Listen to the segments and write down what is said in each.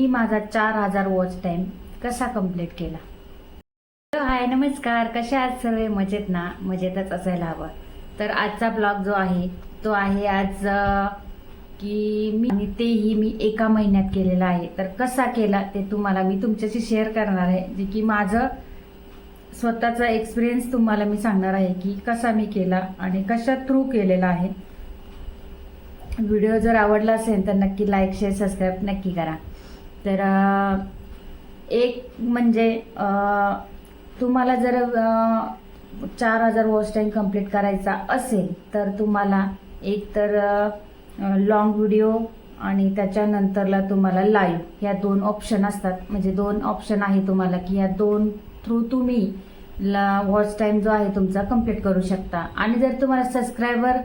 मी माझा चार हजार वॉच टाईम कसा कंप्लीट केला? हॅलो हाय नमस्कार. कसे आज सर्व मजेत ना? मजेतच असायला हवं. तर आजचा ब्लॉग जो आहे तो आहे आज की मी आणि तेही मी एका महिन्यात केलेला आहे. तर कसा केला ते तुम्हाला मी तुमच्याशी शेअर करणार आहे. जे की माझं स्वतःचा एक्सपिरियन्स तुम्हाला मी सांगणार आहे की कसा मी केला आणि कशा थ्रू केलेला आहे. व्हिडिओ जर आवडला असेल तर नक्की लाईक शेअर सबस्क्राईब नक्की करा. तर एक म्हणजे तुम्हाला जर चार हजार वॉच टाईम कंप्लीट करायचा असेल तर तुम्हाला एक तर लॉंग व्हिडिओ आणि त्याच्यानंतरला तुम्हाला लाईव्ह या दोन ऑप्शन असतात. म्हणजे दोन ऑप्शन आहे तुम्हाला की या दोन थ्रू तुम्ही ला वॉच टाईम जो आहे तुमचा कंप्लीट करू शकता. आणि जर तुम्हाला सबस्क्रायबर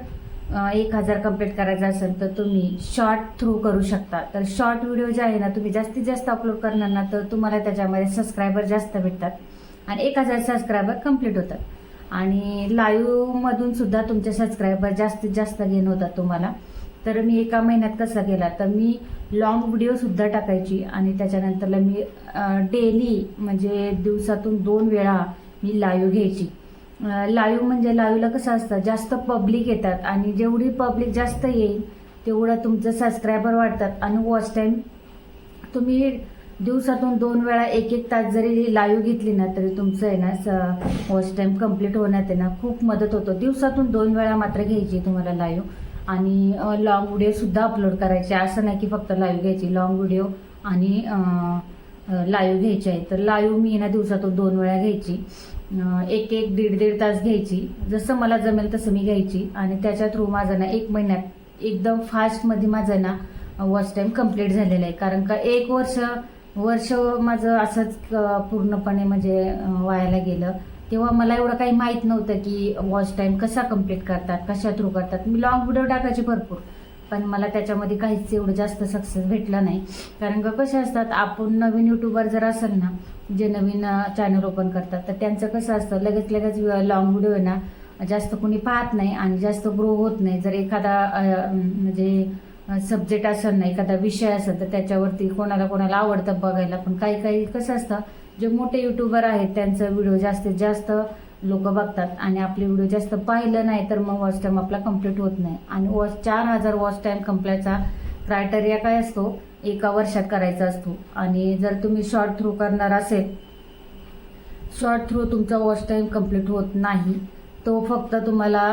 एक हजार कंप्लीट करायचा असेल तर तुम्ही शॉर्ट थ्रू करू शकता. तर शॉर्ट व्हिडिओ जे आहे ना तुम्ही जास्तीत जास्त अपलोड करणार ना तर तुम्हाला त्याच्यामध्ये सबस्क्रायबर जास्त भेटतात. आणि एक हजार सबस्क्रायबर कंप्लीट होतात. आणि लाईव्हमधून सुद्धा तुमचे सबस्क्रायबर जास्तीत जास्त गेन होतात तुम्हाला. तर मी एका महिन्यात कसं केला तर मी लॉंग व्हिडिओसुद्धा टाकायची आणि त्याच्यानंतरला मी डेली म्हणजे दिवसातून दोन वेळा मी लाईव्ह घ्यायची. लाईव्ह म्हणजे लाईव्हला कसं असतं जास्त पब्लिक येतात आणि जेवढी पब्लिक जास्त येईल तेवढं तुमचं सबस्क्रायबर वाढतात. आणि वॉच टाईम तुम्ही दिवसातून दोन वेळा एक एक तास जरी लाईव्ह घेतली ना तरी तुमचं आहे ना वॉच टाईम कंप्लीट होण्यात आहे ना खूप मदत होतो. दिवसातून दोन वेळा मात्र घ्यायची तुम्हाला लाईव्ह. आणि लॉंग व्हिडिओसुद्धा अपलोड करायचे. असं नाही की फक्त लाईव्ह घ्यायची लॉंग व्हिडिओ आणि लाईव्ह घ्यायचे आहे तर लाईव्ह मी ना दिवसातून दोन वेळा घ्यायची. एक एक दीड दीड तास घ्यायची. जसं मला जमेल तसं मी घ्यायची. आणि त्याच्या थ्रू माझं ना एक महिन्यात एकदम फास्टमध्ये माझं ना वॉच टाईम कंप्लीट झालेलं आहे. कारण का एक वर्ष वर्ष माझं असंच पूर्णपणे म्हणजे वायाला गेलं. तेव्हा मला एवढं काही माहीत नव्हतं की वॉच टाईम कसा कंप्लीट करतात कशा थ्रू करतात. मी लॉंग व्हिडिओ टाकायची भरपूर. पण मला त्याच्यामध्ये काहीच एवढं जास्त सक्सेस भेटला नाही. कारण का कसे असतात आपण नवीन युट्यूबर जर असेल ना जे नवीन चॅनल ओपन करतात तर त्यांचं कसं असतं लगेच लगेच लॉंग व्हिडिओ ना जास्त कोणी पाहत नाही आणि जास्त ग्रो होत नाही. जर एखादा म्हणजे सब्जेक्ट असेल ना एखादा विषय असेल तर त्याच्यावरती कोणाला कोणाला आवडतं बघायला. पण काही काही कसं असतं जे मोठे युट्यूबर आहेत त्यांचं व्हिडिओ जास्तीत जास्त लोक बघतात आणि आपले व्हिडिओ जास्त पाहिलं नाही तर मग वॉच टाईम आपला कंप्लीट होत नाही. आणि वॉच चार हजार वॉच टाईम कंप्लीटचा क्रायटेरिया काय असतो? एका वर्षात करायचा असतो. आणि जर तुम्ही शॉर्ट थ्रू करणार असेल शॉर्ट थ्रू तुमचा वॉच टाईम कंप्लीट होत नाही तो फक्त तुम्हाला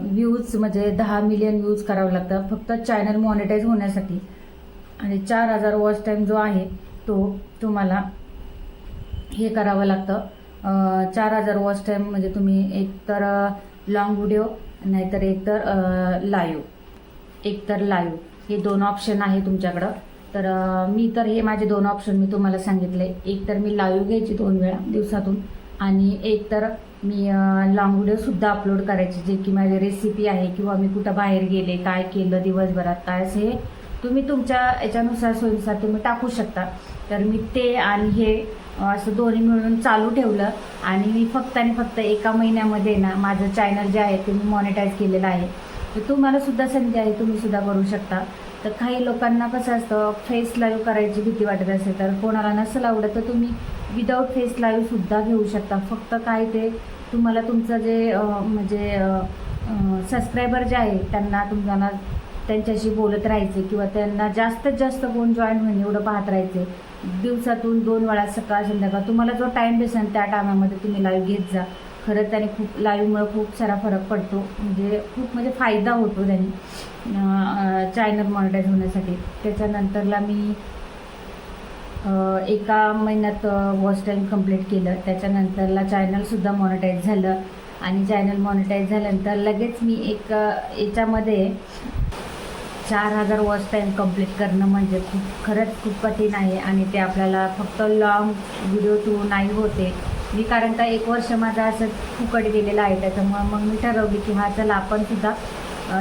व्ह्यूज म्हणजे दहा मिलियन व्ह्यूज करावं लागतं फक्त चॅनल मॉनिटाईज होण्यासाठी. आणि चार हजार वॉच टाईम जो आहे तो तुम्हाला हे करावं लागतं. चार हजार वॉच टाईम म्हणजे तुम्ही एक तर लॉंग व्हिडिओ नाहीतर एक तर लाईव्ह एक तर लाईव्ह हे दोन ऑप्शन आहे तुमच्याकडं. तर मी तर हे माझे दोन ऑप्शन मी तुम्हाला सांगितले. एक तर मी लाईव्ह घ्यायची दोन वेळा दिवसातून आणि एक तर मी लॉंग व्हिडिओसुद्धा अपलोड करायची जे की माझी रेसिपी आहे किंवा मी कुठं बाहेर गेले काय केलं दिवसभरात काय असे तुम्ही तुमच्या याच्यानुसार सोयीनुसार तुम्ही टाकू शकता. तर मी ते आणि हे असं दोन्ही मिळून चालू ठेवलं. आणि मी फक्त आणि फक्त एका महिन्यामध्ये ना माझं चॅनल जे आहे ते मी मॉनिटाईज केलेलं आहे. तर तुम्हाला सुद्धा संधी आहे तुम्ही सुद्धा करू शकता. तर काही लोकांना कसं असतं फेस लाईव्ह करायची भीती वाटत असेल तर कोणाला नसेल आवडत तर तुम्ही विदाऊट फेस लाईव्हसुद्धा घेऊ शकता. फक्त काय ते तुम्हाला तुमचं जे म्हणजे सबस्क्रायबर जे आहे त्यांना तुम्हाला त्यांच्याशी बोलत राहायचे किंवा त्यांना जास्तीत जास्त कोण जॉईन होईल एवढं पाहत राहायचे. दिवसातून दोन वेळा सकाळ संध्याकाळ. तुम्हाला जो टाईम दिसेल त्या टायमामध्ये तुम्ही लाईव्ह घेत जा. खरंच त्याने खूप लाईव्हमुळे खूप सारा फरक पडतो. म्हणजे खूप म्हणजे फायदा होतो त्यांनी चॅनल मॉनिटाईज होण्यासाठी. त्याच्यानंतरला मी एका महिन्यात वॉच टाईम कंप्लीट केलं. त्याच्यानंतरला चॅनलसुद्धा मॉनिटाईज झालं. आणि चॅनल मॉनिटाईज झाल्यानंतर लगेच मी एक याच्यामध्ये चार हजार वॉच टाईम कंप्लीट करणं म्हणजे खूप खरंच खूप कठीण आहे आणि ते आपल्याला फक्त लॉंग व्हिडिओ थ्रू नाही होते. मी कारण का एक वर्ष माझा असं फुकट गेलेलं आहे त्याच्यामुळं मग मी ठरवली की हा चला आपण सुद्धा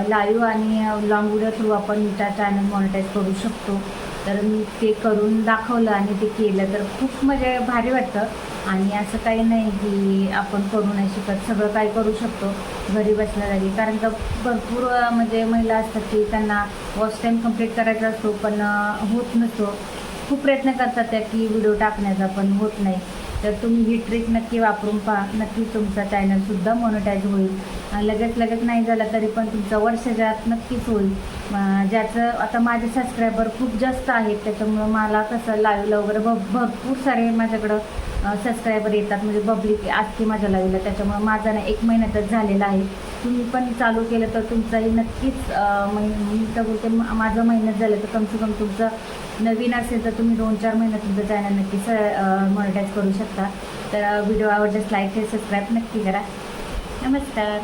लाईव्ह आणि लॉंग व्हिडिओ थ्रू आपण त्या चॅनल मॉनिटाईज करू शकतो. तर मी ते करून दाखवलं आणि ते केलं तर खूप म्हणजे भारी वाटतं. आणि असं काही नाही की आपण करू नाही शकत. सगळं काय करू शकतो घरी बसल्या जागी कारण का भरपूर म्हणजे महिला असतात की त्यांना वॉच टाईम कंप्लीट करायचा असतो पण होत नसतो. खूप प्रयत्न करतात त्या की व्हिडिओ टाकण्याचा पण होत नाही. तर तुम्ही ही ट्रिक नक्की वापरून पहा. नक्की तुमचा चॅनलसुद्धा मोनोटाईज होईल. लगेच लगेच नाही झालं तरी पण तुमचं वर्षाच्या नक्कीच होईल. ज्याचं आता माझे सबस्क्रायबर खूप जास्त आहेत त्याच्यामुळं मला कसं लाईव्हला वगैरे भ भरपूर सारे माझ्याकडं सबस्क्रायबर येतात म्हणजे पब्लिक आजकी माझ्या लाईव्हला त्याच्यामुळं माझा ना एक महिन्यातच झालेला आहे. तुम्ही पण चालू केलं तर तुमचाही नक्कीच मी तर बोलते माझं महिन्यात झालं तर कम से कम तुमचं नवीन असेल तर तुम्ही दोन चार महिन्यात तुमचं चॅनल नक्की स मॉनिटाईज करू शकता. तर व्हिडिओ आवडल्यास लाईक शेअर सबस्क्राईब नक्की करा. नमस्कार.